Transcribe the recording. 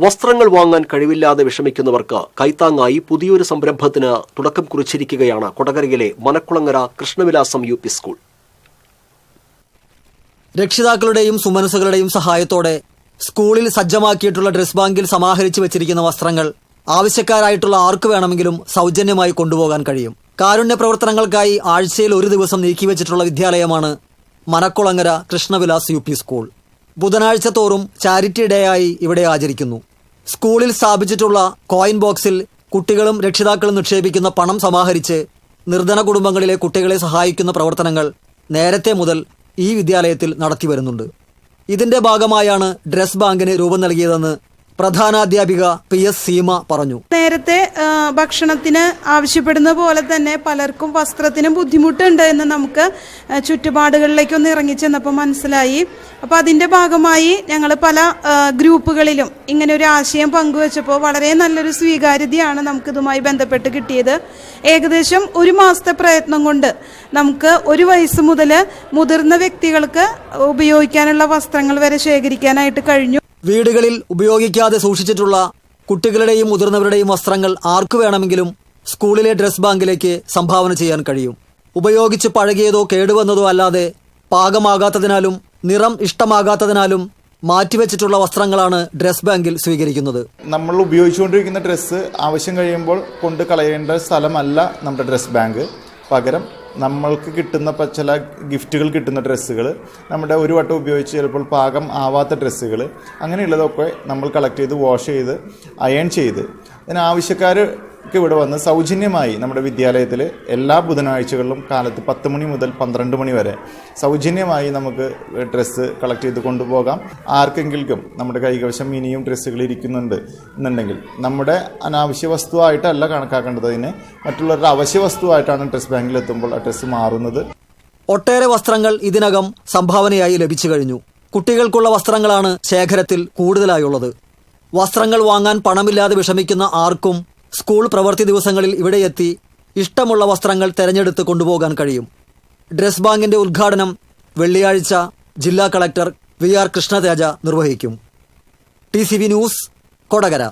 വസ്ത്രങ്ങൾ വാങ്ങാൻ കഴിവില്ലാതെ വിഷമിക്കുന്നവർക്ക് കൈത്താങ്ങായി പുതിയൊരു സംരംഭത്തിന് തുടക്കം കുറിച്ചിരിക്കുകയാണ് കൊടകരയിലെ Manakkulangara Krishnavilasam U P school. രക്ഷിതാക്കളുടെയും സുമനസുകളുടെയും സഹായത്തോടെ സ്കൂളിൽ സജ്ജമാക്കിയിട്ടുള്ള ഡ്രസ് ബാങ്കിൽ സമാഹരിച്ചു വെച്ചിരിക്കുന്ന വസ്ത്രങ്ങൾ ആവശ്യക്കാരായിട്ടുള്ള ആർക്ക് വേണമെങ്കിലും സൗജന്യമായി കൊണ്ടുപോകാൻ കഴിയും. കാരുണ്യ പ്രവർത്തനങ്ങൾക്കായി ആഴ്ചയിൽ ഒരു ദിവസം നീക്കിവെച്ചിട്ടുള്ള വിദ്യാലയമാണ് മനക്കുളങ്ങര കൃഷ്ണവിലാസ് യു സ്കൂൾ. ബുധനാഴ്ച തോറും ചാരിറ്റി ഡേ ആയി ഇവിടെ ആചരിക്കുന്നു. സ്കൂളിൽ സ്ഥാപിച്ചിട്ടുള്ള കോയിൻ ബോക്സിൽ കുട്ടികളും രക്ഷിതാക്കളും നിക്ഷേപിക്കുന്ന പണം സമാഹരിച്ച് നിർധന കുടുംബങ്ങളിലെ കുട്ടികളെ സഹായിക്കുന്ന പ്രവർത്തനങ്ങൾ നേരത്തെ മുതൽ ഈ വിദ്യാലയത്തിൽ നടത്തി വരുന്നുണ്ട്. ഇതിന്റെ ഭാഗമായാണ് ഡ്രസ് ബാങ്കിന് രൂപം നൽകിയതെന്ന് പ്രധാനാധ്യാപിക പി എസ് സീമ പറഞ്ഞു. നേരത്തെ ഭക്ഷണത്തിന് ആവശ്യപ്പെടുന്ന പോലെ തന്നെ പലർക്കും വസ്ത്രത്തിന് ബുദ്ധിമുട്ടുണ്ട് എന്ന് നമുക്ക് ചുറ്റുപാടുകളിലേക്കൊന്ന് ഇറങ്ങി ചെന്നപ്പോൾ മനസ്സിലായി. അപ്പോൾ അതിന്റെ ഭാഗമായി ഞങ്ങൾ പല ഗ്രൂപ്പുകളിലും ഇങ്ങനെ ഒരു ആശയം പങ്കുവച്ചപ്പോൾ വളരെ നല്ലൊരു സ്വീകാര്യതയാണ് നമുക്കിതുമായി ബന്ധപ്പെട്ട് കിട്ടിയത്. ഏകദേശം ഒരു മാസത്തെ പ്രയത്നം കൊണ്ട് നമുക്ക് ഒരു വയസ്സ് മുതൽ മുതിർന്ന വ്യക്തികൾക്ക് ഉപയോഗിക്കാനുള്ള വസ്ത്രങ്ങൾ വരെ ശേഖരിക്കാനായിട്ട് കഴിഞ്ഞു. വീടുകളിൽ ഉപയോഗിക്കാതെ സൂക്ഷിച്ചിട്ടുള്ള കുട്ടികളുടെയും മുതിർന്നവരുടെയും വസ്ത്രങ്ങൾ ആർക്കു വേണമെങ്കിലും സ്കൂളിലെ ഡ്രസ് ബാങ്കിലേക്ക് സംഭാവന ചെയ്യാൻ കഴിയും. ഉപയോഗിച്ച് പഴകിയതോ കേടുവന്നതോ അല്ലാതെ പാകമാകാത്തതിനാലും നിറം ഇഷ്ടമാകാത്തതിനാലും മാറ്റിവെച്ചിട്ടുള്ള വസ്ത്രങ്ങളാണ് ഡ്രസ് ബാങ്കിൽ സ്വീകരിക്കുന്നത്. നമ്മൾ ഉപയോഗിച്ചുകൊണ്ടിരിക്കുന്ന ഡ്രസ്സ് ആവശ്യം കഴിയുമ്പോൾ കൊണ്ട് കളയേണ്ട സ്ഥലമല്ല നമ്മുടെ ഡ്രസ് ബാങ്ക്. പകരം നമ്മൾക്ക് കിട്ടുന്ന ചില ഗിഫ്റ്റുകൾ കിട്ടുന്ന ഡ്രസ്സുകൾ നമ്മുടെ ഒരു വട്ടം ഉപയോഗിച്ച് ചിലപ്പോൾ പാകം ആവാത്ത ഡ്രസ്സുകൾ അങ്ങനെയുള്ളതൊക്കെ നമ്മൾ കളക്ട് ചെയ്ത് വാഷ് ചെയ്ത് അയൺ ചെയ്ത്. അതിന് ആവശ്യക്കാർക്ക് ഇവിടെ വന്ന് സൗജന്യമായി നമ്മുടെ വിദ്യാലയത്തിൽ എല്ലാ ബുധനാഴ്ചകളിലും കാലത്ത് പത്ത് മണി മുതൽ പന്ത്രണ്ട് മണി വരെ സൗജന്യമായി നമുക്ക് ഡ്രസ്സ് കളക്ട് ചെയ്ത് കൊണ്ടുപോകാം. ആർക്കെങ്കിലും നമ്മുടെ കൈകവശം ഇനിയും ഡ്രസ്സുകൾ ഇരിക്കുന്നുണ്ട് എന്നുണ്ടെങ്കിൽ നമ്മുടെ അനാവശ്യ വസ്തുവായിട്ടല്ല കണക്കാക്കേണ്ടത് അതിനെ. മറ്റുള്ളവരുടെ അവശ്യ വസ്തുവായിട്ടാണ് ഡ്രസ് ബാങ്കിൽ എത്തുമ്പോൾ ആ ഡ്രസ്സ് മാറുന്നത്. ഒട്ടേറെ വസ്ത്രങ്ങൾ ഇതിനകം സംഭാവനയായി ലഭിച്ചു കഴിഞ്ഞു. കുട്ടികൾക്കുള്ള വസ്ത്രങ്ങളാണ് ശേഖരത്തിൽ കൂടുതലായുള്ളത്. വസ്ത്രങ്ങൾ വാങ്ങാൻ പണമില്ലാതെ വിഷമിക്കുന്ന ആർക്കും സ്കൂൾ പ്രവൃത്തി ദിവസങ്ങളിൽ ഇവിടെ എത്തി ഇഷ്ടമുള്ള വസ്ത്രങ്ങൾ തെരഞ്ഞെടുത്ത് കൊണ്ടുപോകാൻ കഴിയും. ഡ്രസ് ബാങ്കിന്റെ ഉദ്ഘാടനം വെള്ളിയാഴ്ച ജില്ലാ കളക്ടർ വി ആർ കൃഷ്ണതേജ നിർവഹിക്കും. T news Kodakara.